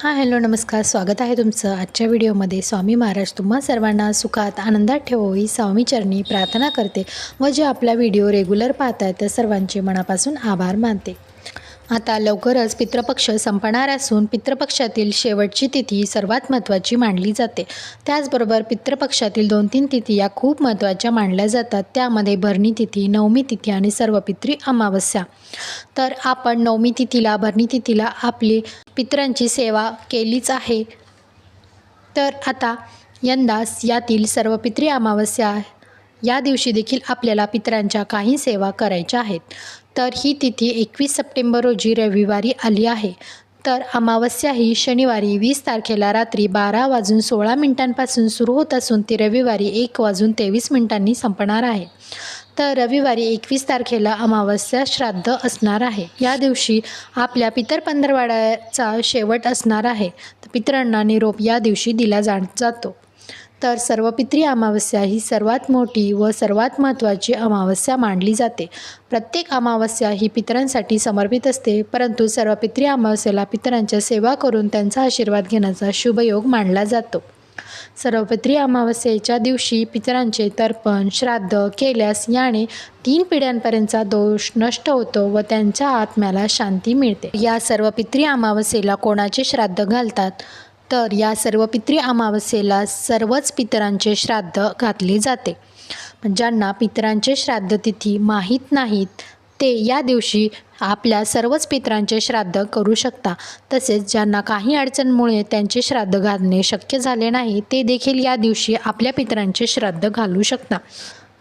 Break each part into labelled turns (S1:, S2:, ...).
S1: हां हॅलो नमस्कार. स्वागत आहे तुमचं आजच्या व्हिडिओमध्ये. स्वामी महाराज तुम्हा सर्वांना सुखात आनंदात ठेवावी स्वामीचरणी प्रार्थना करते व जे आपला व्हिडिओ रेग्युलर पाहत आहे त्या सर्वांचे मनापासून आभार मानते. आता लवकरच पितृपक्ष संपणार असून पितृपक्षातील शेवटची तिथी सर्वात महत्त्वाची मानली जाते. त्याचबरोबर पितृपक्षातील दोन तीन तिथी या खूप महत्त्वाच्या मानल्या जातात. त्यामध्ये भरणी तिथी नवमी तिथी आणि सर्व पितृ अमावस्या. तर आपण नवमी तिथीला भरणी तिथीला आपली पितरांची सेवा केलीच आहे. तर आता यंदा यातील सर्व पितृ अमावस्या या दिवशी देखील आपल्याला पितरांच्या काही सेवा करायच्या आहेत. तर ही तिथी एकवीस सप्टेंबर रोजी रविवारी आली आहे. तर अमावस्या ही शनिवारी वीस तारखेला रात्री बारा वाजून सोळा मिनिटांपासून सुरू होत असून ती रविवारी एक वाजून तेवीस मिनिटांनी संपणार आहे. तर रविवारी एकवीस तारखेला अमावस्या श्राद्ध असणार आहे. या दिवशी आपल्या पितर पंधरवाड्याचा शेवट असणार आहे. तर पितरांना निरोप या दिवशी दिला जा जातो. तर सर्व पित्री अमावस्या ही सर्वात मोठी व सर्वात महत्त्वाची अमावस्या मानली जाते. प्रत्येक अमावस्या ही पितरांसाठी समर्पित असते परंतु सर्व पित्री अमावस्येला पितरांच्या सेवा करून त्यांचा आशीर्वाद घेण्याचा शुभयोग मानला जातो. सर्वपित्री अमावस्येच्या दिवशी पितरांचे तर्पण श्राद्ध केल्यास याने तीन पिढ्यांपर्यंतचा दोष नष्ट होतो व त्यांच्या आत्म्याला शांती मिळते. या सर्व पित्री अमावस्येला कोणाचे श्राद्ध घालतात? तर या सर्व पितृ अमावस्येला सर्वच पितरांचे श्राद्ध घातले जाते. ज्यांना पितरांचे श्राद्ध तिथी माहीत नाहीत ते या दिवशी आपल्या सर्वच पितरांचे श्राद्ध करू शकता. तसेच ज्यांना काही अडचणमुळे त्यांचे श्राद्ध घालणे शक्य झाले नाही ते देखील या दिवशी आपल्या पितरांचे श्राद्ध घालू शकता.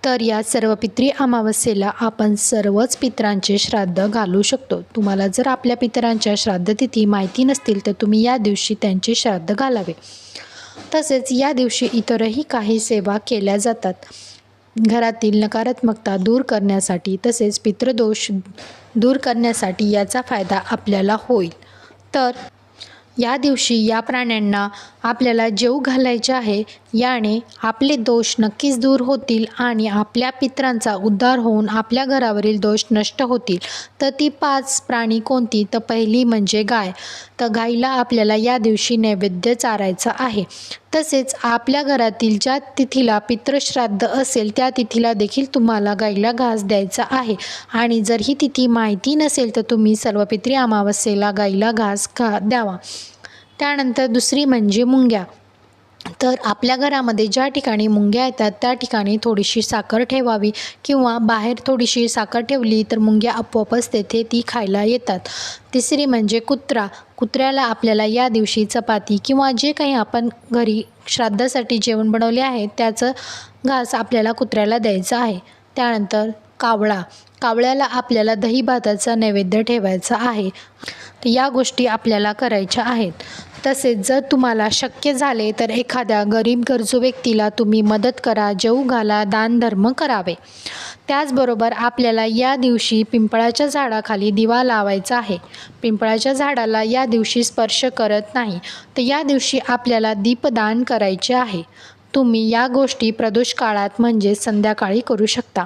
S1: तर या सर्व पितरी अमावस्येला आपण सर्वच पितरांचे श्राद्ध घालू शकतो. तुम्हाला जर आपल्या पितरांच्या श्राद्धतिथी माहिती नसतील तर तुम्ही या दिवशी त्यांचे श्राद्ध घालावे. तसेच या दिवशी इतरही काही सेवा केल्या जातात. घरातील नकारात्मकता दूर करण्यासाठी तसेच पितृदोष दूर करण्यासाठी याचा फायदा आपल्याला होईल. तर या दिवशी या प्राण्यांना आपल्याला जेव घालायचे आहे याने आपले दोष नक्कीच दूर होतील आणि आपल्या पित्रांचा उद्धार होऊन आपल्या घरावरील दोष नष्ट होतील. तर ती पाच प्राणी कोणती? तर पहिली म्हणजे गाय. तर गाईला आपल्याला या दिवशी नैवेद्य चारायचं आहे. तसेच आपल्या घरातील ज्या तिथीला पितृश्राद्ध असेल त्या तिथीला देखील तुम्हाला गाईला घास द्यायचा आहे. आणि जर ही तिथी माहिती नसेल तर तुम्ही सर्व पित्री अमावस्येला गाईला घास खा द्यावा. त्यानंतर दुसरी म्हणजे मुंग्या. तर आपल्या घरामध्ये ज्या ठिकाणी मुंग्या येतात त्या ठिकाणी थोडीशी साखर ठेवावी किंवा बाहेर थोडीशी साखर ठेवली तर मुंग्या आपोआपच तेथे ती खायला येतात. तिसरी म्हणजे कुत्रा. कुत्र्याला आपल्याला या दिवशी चपाती किंवा जे काही आपण घरी श्राद्धासाठी जेवण बनवले आहे त्याचं घास आपल्याला कुत्र्याला द्यायचं आहे. त्यानंतर कावळा. कावळ्याला आपल्याला दही भाताचा नैवेद्य ठेवायचा आहे. या गोष्टी आपल्याला करायच्या आहेत. तसेच जर तुम्हाला शक्य झाले तर एखाद्या गरीब गरजू व्यक्तीला तुम्ही मदत करा जेऊ घाला दानधर्म करावे. त्याचबरोबर आपल्याला या दिवशी पिंपळाच्या झाडाखाली दिवा लावायचा आहे. पिंपळाच्या झाडाला या दिवशी स्पर्श करत नाही तर या दिवशी आपल्याला दीपदान करायचे आहे. तुम्ही या गोष्टी प्रदोष काळात म्हणजे संध्याकाळी करू शकता.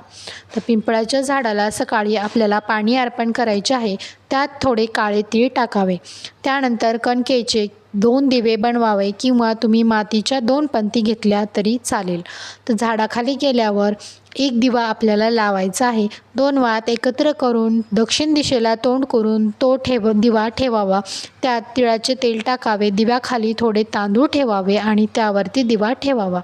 S1: तर पिंपळाच्या झाडाला सकाळी आपल्याला पाणी अर्पण करायचे आहे त्यात थोडे काळे तीळ टाकावे. त्यानंतर कणकेचे दोन दिवे बनवावे किंवा तुम्ही मातीच्या दोन पंथी घेतल्या तरी चालेल. तर झाडाखाली गेल्यावर एक दिवा आपल्याला लावायचा आहे. दोन वात एकत्र करून दक्षिण दिशेला तोंड करून तो ठेव दिवा ठेवावा. त्यात तिळाचे तेल टाकावे दिव्याखाली थोडे तांदूळ ठेवावे आणि त्यावरती दिवा ठेवावा.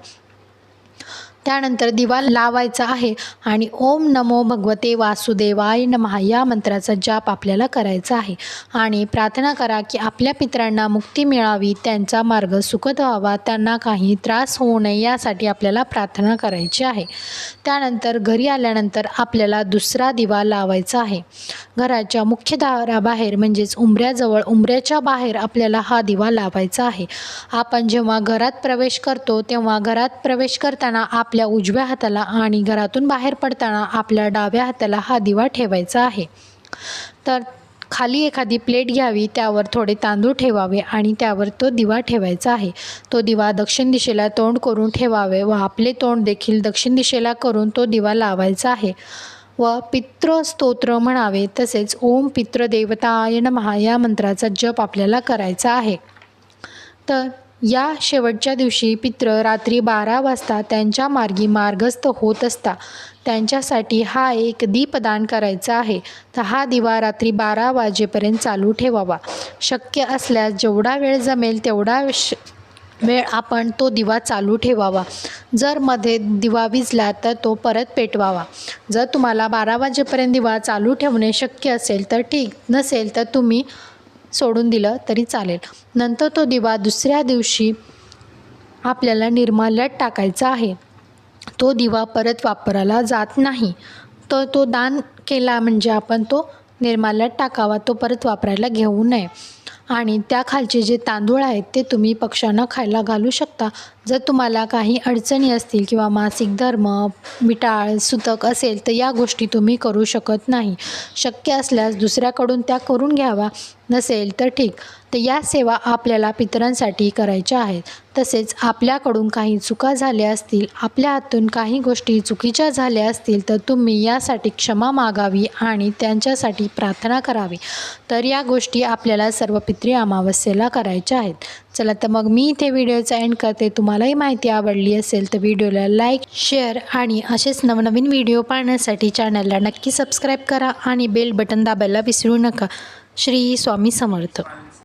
S1: त्यानंतर दिवा लावायचा आहे आणि ओम नमो भगवते वासुदेवाय नमः या मंत्राचा जाप आपल्याला करायचा आहे. आणि प्रार्थना करा की आपल्या पित्रांना मुक्ती मिळावी त्यांचा मार्ग सुखद व्हावा त्यांना काही त्रास होऊ नये यासाठी आपल्याला प्रार्थना करायची आहे. त्यानंतर घरी आल्यानंतर आपल्याला दुसरा दिवा लावायचा आहे. घराच्या मुख्य दाराबाहेर म्हणजेच उंबऱ्याजवळ उंबऱ्याच्या बाहेर आपल्याला हा दिवा लावायचा आहे. आपण जेव्हा घरात प्रवेश करतो तेव्हा घरात प्रवेश करताना आप आपल्या उजव्या हाताला आणि घरातून बाहेर पडताना आपल्या डाव्या हाताला हा दिवा ठेवायचा आहे. तर खाली एखादी प्लेट घ्यावी त्यावर थोडे तांदूळ ठेवावे आणि त्यावर तो दिवा ठेवायचा आहे. तो दिवा दक्षिण दिशेला तोंड करून ठेवावे व आपले तोंड देखील दक्षिण दिशेला करून तो दिवा लावायचा आहे. व पितृस्तोत्र म्हणावे तसेच ओम पितृदेवताय महा या मंत्राचा जप आपल्याला करायचा आहे. तर या शेवटच्या दिवशी पित्र रात्री बारा वाजता त्यांच्या मार्गी मार्गस्थ होत असता. त्यांच्यासाठी हा एक दीपदान करायचा आहे. तर हा दिवा रात्री बारा वाजेपर्यंत चालू ठेवावा. शक्य असल्यास जेवढा वेळ जमेल तेवढा श वेळ आपण तो दिवा चालू ठेवावा. जर मध्ये दिवा विजला तर तो परत पेटवावा. जर तुम्हाला बारा वाजेपर्यंत दिवा चालू ठेवणे शक्य असेल तर ठीक. नसेल तर तुम्ही सोडून दिलं तरी चालेल. नंतर तो दिवा दुसऱ्या दिवशी आपल्याला निर्माल्यात टाकायचा आहे. तो दिवा परत वापरायला जात नाही. तर तो दान केला म्हणजे आपण तो निर्माल्यात टाकावा तो परत वापरायला घेऊ नये. आणि त्याखालचे जे तांदूळ आहेत ते तुम्ही पक्ष्यांना खायला घालू शकता. जर तुम्हाला काही अडचणी असतील किंवा मासिक धर्म मिटाळ सुतक असेल तर या गोष्टी तुम्ही करू शकत नाही. शक्य असल्यास दुसऱ्याकडून त्या करून घ्यावा. नसेल तर ठीक. तर या सेवा आपल्याला पितरांसाठी करायच्या आहेत. तसेच आपल्याकडून काही चुका झाल्या असतील आपल्या हातून काही गोष्टी चुकीच्या झाल्या असतील तर तुम्ही यासाठी क्षमा मागावी आणि त्यांच्यासाठी प्रार्थना करावी. तर या गोष्टी आपल्याला सर्व पित्री अमावस्येला करायच्या आहेत. चला तर मग मी इथे व्हिडिओचा एंड करते. तुम्हाला तुम्हालाही माहिती आवडली असेल तर व्हिडिओला लाईक शेअर आणि असेच नवनवीन व्हिडिओ पाहण्यासाठी चॅनलला नक्की सबस्क्राईब करा आणि बेल बटन दाबायला विसरू नका. श्री स्वामी समर्थ.